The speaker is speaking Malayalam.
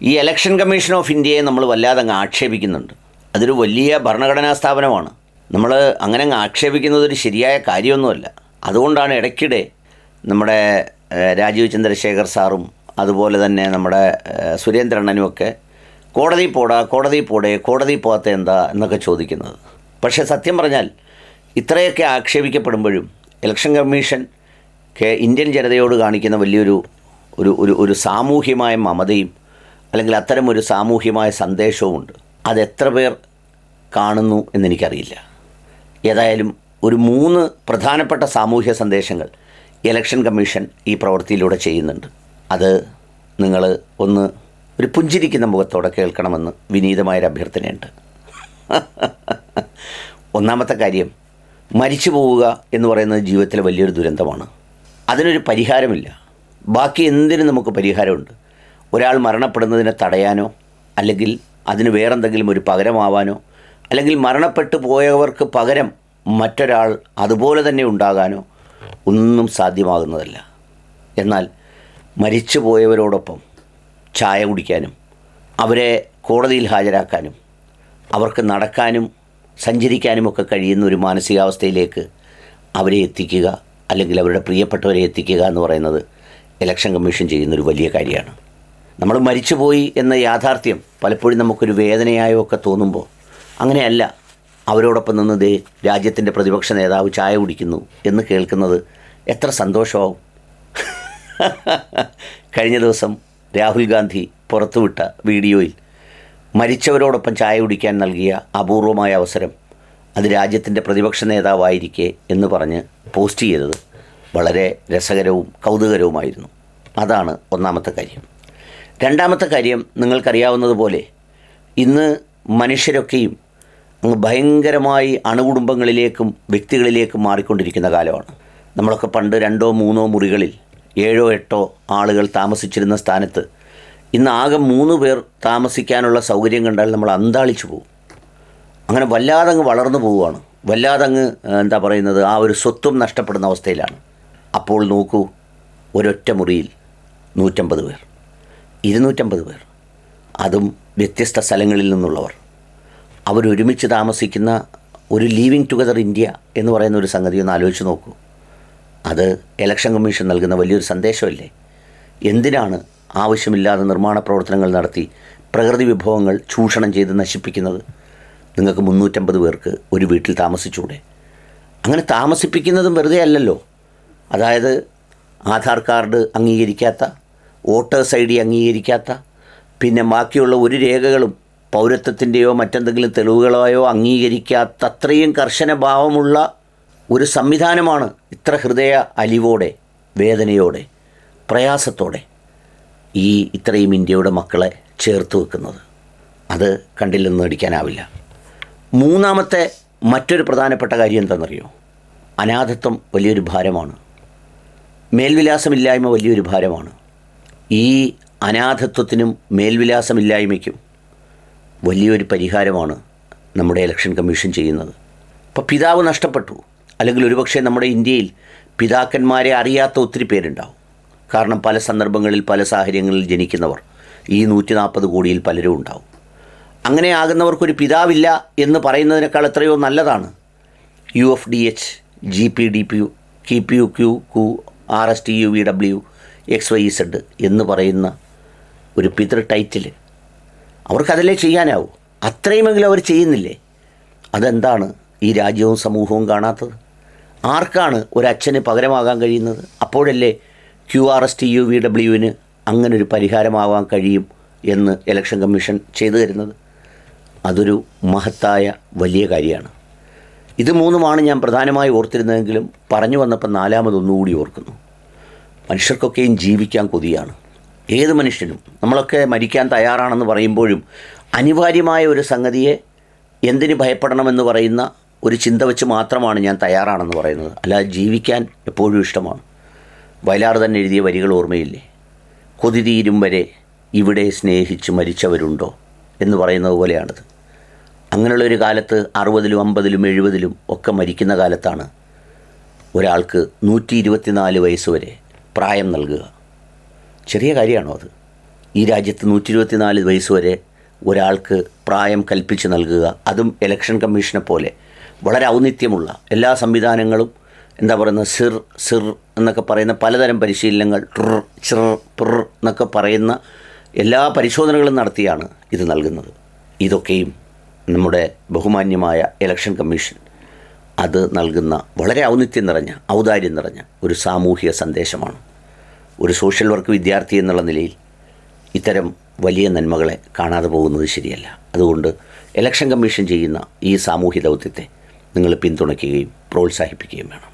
ഈ ഇലക്ഷൻ കമ്മീഷൻ ഓഫ് ഇന്ത്യയെ നമ്മൾ വല്ലാതെ അങ്ങ് ആക്ഷേപിക്കുന്നുണ്ട്. അതൊരു വലിയ ഭരണഘടനാ സ്ഥാപനമാണ്. നമ്മൾ അങ്ങനെ അങ്ങ് ആക്ഷേപിക്കുന്നത് ഒരു ശരിയായ കാര്യമൊന്നുമല്ല. അതുകൊണ്ടാണ് ഇടയ്ക്കിടെ നമ്മുടെ രാജീവ് ചന്ദ്രശേഖർ സാറും അതുപോലെ തന്നെ നമ്മുടെ ഏഹ്, സുരേന്ദ്രണ്ണനും ഒക്കെ കോടതി പോടാ കോടതി പോടേ കോടതി പോകാത്ത എന്താ എന്നൊക്കെ ചോദിക്കുന്നത്. പക്ഷേ സത്യം പറഞ്ഞാൽ ഇത്രയൊക്കെ ആക്ഷേപിക്കപ്പെടുമ്പോഴും ഇലക്ഷൻ കമ്മീഷൻ ഇന്ത്യൻ ജനതയോട് കാണിക്കുന്ന വലിയൊരു ഒരു ഒരു സാമൂഹ്യമായ മമതയും അല്ലെങ്കിൽ അത്തരം ഒരു സാമൂഹ്യമായ സന്ദേശവുമുണ്ട്. അതെത്ര പേർ കാണുന്നു എന്നെനിക്കറിയില്ല. ഏതായാലും ഒരു മൂന്ന് പ്രധാനപ്പെട്ട സാമൂഹ്യ സന്ദേശങ്ങൾ ഇലക്ഷൻ കമ്മീഷൻ ഈ പ്രവൃത്തിയിലൂടെ ചെയ്യുന്നുണ്ട്. അത് നിങ്ങൾ ഒന്ന് ഒരു പുഞ്ചിരിക്കുന്ന മുഖത്തോടെ കേൾക്കണമെന്ന് വിനീതമായൊരു അഭ്യർത്ഥനയുണ്ട്. ഒന്നാമത്തെ കാര്യം മരിച്ചു പോവുക എന്ന് പറയുന്നത് ജീവിതത്തിലെ വലിയൊരു ദുരന്തമാണ്. അതിനൊരു പരിഹാരമില്ല. ബാക്കി എന്തിനും നമുക്ക് പരിഹാരമുണ്ട്. ഒരാൾ മരണപ്പെടുന്നതിനെ തടയാനോ അല്ലെങ്കിൽ അതിന് വേറെന്തെങ്കിലും ഒരു പകരമാവാനോ അല്ലെങ്കിൽ മരണപ്പെട്ടു പോയവർക്ക് പകരം മറ്റൊരാൾ അതുപോലെ തന്നെ ഉണ്ടാകാനോ ഒന്നും സാധ്യമാകുന്നതല്ല. എന്നാൽ മരിച്ചു പോയവരോടൊപ്പം ചായ കുടിക്കാനും അവരെ കോടതിയിൽ ഹാജരാക്കാനും അവർക്ക് നടക്കാനും സഞ്ചരിക്കാനുമൊക്കെ കഴിയുന്ന ഒരു മാനസികാവസ്ഥയിലേക്ക് അവരെ എത്തിക്കുക അല്ലെങ്കിൽ അവരുടെ പ്രിയപ്പെട്ടവരെ എത്തിക്കുക എന്ന് പറയുന്നത് ഇലക്ഷൻ കമ്മീഷൻ ചെയ്യുന്നൊരു വലിയ കാര്യമാണ്. നമ്മൾ മരിച്ചുപോയി എന്ന യാഥാർത്ഥ്യം പലപ്പോഴും നമുക്കൊരു വേദനയായോ ഒക്കെ തോന്നുമ്പോൾ അങ്ങനെയല്ല അവരോടൊപ്പം നിന്ന് ദേ രാജ്യത്തിന്റെ പ്രതിപക്ഷ നേതാവ് ചായ കുടിക്കുന്നു എന്ന് കേൾക്കുന്നത് എത്ര സന്തോഷമാവും. കഴിഞ്ഞ ദിവസം രാഹുൽ ഗാന്ധി പുറത്തുവിട്ട വീഡിയോയിൽ മരിച്ചവരോടൊപ്പം ചായ കുടിക്കാൻ നൽകിയ അപൂർവമായ അവസരം അത് രാജ്യത്തിന്റെ പ്രതിപക്ഷ നേതാവായിരിക്കെ എന്ന് പറഞ്ഞ് പോസ്റ്റ് ചെയ്തത് വളരെ രസകരവും കൗതുകരവുമായിരുന്നു. അതാണ് ഒന്നാമത്തെ കാര്യം. രണ്ടാമത്തെ കാര്യം നിങ്ങൾക്കറിയാവുന്നതുപോലെ ഇന്ന് മനുഷ്യരൊക്കെയും അങ്ങ് ഭയങ്കരമായി അണുകുടുംബങ്ങളിലേക്കും വ്യക്തികളിലേക്കും മാറിക്കൊണ്ടിരിക്കുന്ന കാലമാണ്. നമ്മളൊക്കെ പണ്ട് രണ്ടോ മൂന്നോ മുറികളിൽ ഏഴോ എട്ടോ ആളുകൾ താമസിച്ചിരുന്ന സ്ഥാനത്ത് ഇന്ന് ആകെ മൂന്ന് പേർ താമസിക്കാനുള്ള സൗകര്യം കണ്ടാൽ നമ്മൾ അന്താളിച്ചു പോകും. അങ്ങനെ വല്ലാതെ അങ്ങ് വളർന്നു പോവുകയാണ്. വല്ലാതെ അങ്ങ് എന്താ പറയുന്നത് ആ ഒരു സ്വത്വം നഷ്ടപ്പെടുന്ന അവസ്ഥയിലാണ്. അപ്പോൾ നോക്കൂ ഒരൊറ്റ മുറിയിൽ നൂറ്റമ്പത് പേർ. ഇരുന്നൂറ്റമ്പത് പേർ. അതും വ്യത്യസ്ത സ്ഥലങ്ങളിൽ നിന്നുള്ളവർ. അവരൊരുമിച്ച് താമസിക്കുന്ന ഒരു ലീവിങ് ടുഗദർ ഇന്ത്യ എന്ന് പറയുന്ന ഒരു സംഗതി ഒന്ന് ആലോചിച്ച് നോക്കൂ. അത് ഇലക്ഷൻ കമ്മീഷൻ നൽകുന്ന വലിയൊരു സന്ദേശമല്ലേ? എന്തിനാണ് ആവശ്യമില്ലാതെ നിർമ്മാണ പ്രവർത്തനങ്ങൾ നടത്തി പ്രകൃതി വിഭവങ്ങൾ ചൂഷണം ചെയ്ത് നശിപ്പിക്കുന്നത്? നിങ്ങൾക്ക് മുന്നൂറ്റമ്പത് പേർക്ക് ഒരു വീട്ടിൽ താമസിച്ചൂടെ? അങ്ങനെ താമസിപ്പിക്കുന്നതും വെറുതെ അല്ലല്ലോ. അതായത് ആധാർ കാർഡ് അംഗീകരിക്കാത്ത വോട്ടേഴ്സ് ഐ ഡി അംഗീകരിക്കാത്ത പിന്നെ ബാക്കിയുള്ള ഒരു രേഖകളും പൗരത്വത്തിന്റെയോ മറ്റെന്തെങ്കിലും തെളിവുകളായോ അംഗീകരിക്കാത്ത അത്രയും കർശന ഭാവമുള്ള ഒരു സംവിധാനമാണ് ഇത്ര ഹൃദയ അലിവോടെ വേദനയോടെ പ്രയാസത്തോടെ ഈ ഇത്രയും ഇന്ത്യയുടെ മക്കളെ ചേർത്ത് വെക്കുന്നത്. അത് കണ്ടില്ലെന്ന് നടിക്കാനാവില്ല. മൂന്നാമത്തെ മറ്റൊരു പ്രധാനപ്പെട്ട കാര്യം എന്താണെന്നറിയോ? അനാഥത്വം വലിയൊരു ഭാരമാണ്. മേൽവിലാസമില്ലായ്മ വലിയൊരു ഭാരമാണ്. ഈ അനാഥത്വത്തിനും മേൽവിലാസമില്ലായ്മയ്ക്കും വലിയൊരു പരിഹാരമാണ് നമ്മുടെ ഇലക്ഷൻ കമ്മീഷൻ ചെയ്യുന്നത്. ഇപ്പോൾ പിതാവ് നഷ്ടപ്പെട്ടു. അല്ലെങ്കിൽ ഒരുപക്ഷെ നമ്മുടെ ഇന്ത്യയിൽ പിതാക്കന്മാരെ അറിയാത്ത ഒത്തിരി പേരുണ്ടാവും. കാരണം പല സന്ദർഭങ്ങളിൽ പല സാഹചര്യങ്ങളിൽ ജനിക്കുന്നവർ ഈ നൂറ്റി നാൽപ്പത് കോടിയിൽ പലരും ഉണ്ടാവും. അങ്ങനെ ആകുന്നവർക്കൊരു പിതാവില്ല എന്ന് പറയുന്നതിനേക്കാൾ എത്രയോ നല്ലതാണ് U F D H G P D P U കി പി യു ക്യു കു R S T U V W X Y Z എന്ന് പറയുന്ന ഒരു പിതൃ ടൈറ്റിൽ അവർക്കതല്ലേ ചെയ്യാനാവൂ? അത്രയുമെങ്കിലും അവർ ചെയ്യുന്നില്ലേ? അതെന്താണ് ഈ രാജ്യവും സമൂഹവും കാണാത്തത്? ആർക്കാണ് ഒരച്ഛന് പകരമാകാൻ കഴിയുന്നത്? അപ്പോഴല്ലേ Q R S T U V ഡബ്ല്യുവിന് അങ്ങനൊരു പരിഹാരമാവാൻ കഴിയും എന്ന് ഇലക്ഷൻ കമ്മീഷൻ ചെയ്തു തരുന്നത്? അതൊരു മഹത്തായ വലിയ കാര്യമാണ്. ഇത് മൂന്നുമാണ് ഞാൻ പ്രധാനമായി ഓർത്തിരുന്നതെങ്കിലും പറഞ്ഞു വന്നപ്പോൾ നാലാമതൊന്നുകൂടി ഓർക്കുന്നു. മനുഷ്യർക്കൊക്കെയും ജീവിക്കാൻ കൊതിയാണ്. ഏത് മനുഷ്യനും നമ്മളൊക്കെ മരിക്കാൻ തയ്യാറാണെന്ന് പറയുമ്പോഴും അനിവാര്യമായ ഒരു സംഗതിയെ എന്തിന് ഭയപ്പെടണമെന്ന് പറയുന്ന ഒരു ചിന്ത വെച്ച് മാത്രമാണ് ഞാൻ തയ്യാറാണെന്ന് പറയുന്നത്. അല്ലാതെ ജീവിക്കാൻ എപ്പോഴും ഇഷ്ടമാണ്. വയലാർ തന്നെ എഴുതിയ വരികൾ ഓർമ്മയില്ലേ? കൊതി തീരും വരെ ഇവിടെ സ്നേഹിച്ച് മരിച്ചവരുണ്ടോ എന്ന് പറയുന്നത് പോലെയാണിത്. അങ്ങനെയുള്ളൊരു കാലത്ത് അറുപതിലും അമ്പതിലും എഴുപതിലും ഒക്കെ മരിക്കുന്ന കാലത്താണ് ഒരാൾക്ക് നൂറ്റി ഇരുപത്തിനാല് വയസ്സ് വരെ പ്രായം നൽകുക. ചെറിയ കാര്യമാണോ അത്? ഈ രാജ്യത്ത് നൂറ്റി ഇരുപത്തിനാല് വയസ്സ് വരെ ഒരാൾക്ക് പ്രായം കൽപ്പിച്ച് നൽകുക അതും ഇലക്ഷൻ കമ്മീഷനെ പോലെ. വളരെ ഔന്നിത്യമുള്ള എല്ലാ സംവിധാനങ്ങളും എന്താ പറയുന്നത് സിർ സിർ എന്നൊക്കെ പറയുന്ന പലതരം പരിശീലനങ്ങൾ ട്രർ ചിർ പിർ എന്നൊക്കെ പറയുന്ന എല്ലാ പരിശോധനകളും നടത്തിയാണ് ഇത് നൽകുന്നത്. ഇതൊക്കെയും നമ്മുടെ ബഹുമാന്യമായ ഇലക്ഷൻ കമ്മീഷൻ അത് നൽകുന്ന വളരെ ഔന്നിത്യം നിറഞ്ഞ ഔദാര്യം നിറഞ്ഞ ഒരു സാമൂഹിക സന്ദേശമാണ്. ഒരു സോഷ്യൽ വർക്ക് വിദ്യാർത്ഥി എന്നുള്ള നിലയിൽ ഇത്തരം വലിയ നന്മകളെ കാണാതെ പോകുന്നത് ശരിയല്ല. അതുകൊണ്ട് ഇലക്ഷൻ കമ്മീഷൻ ചെയ്യുന്ന ഈ സാമൂഹ്യ ദൗത്യത്തെ നിങ്ങൾ പിന്തുണയ്ക്കുകയും പ്രോത്സാഹിപ്പിക്കുകയും വേണം.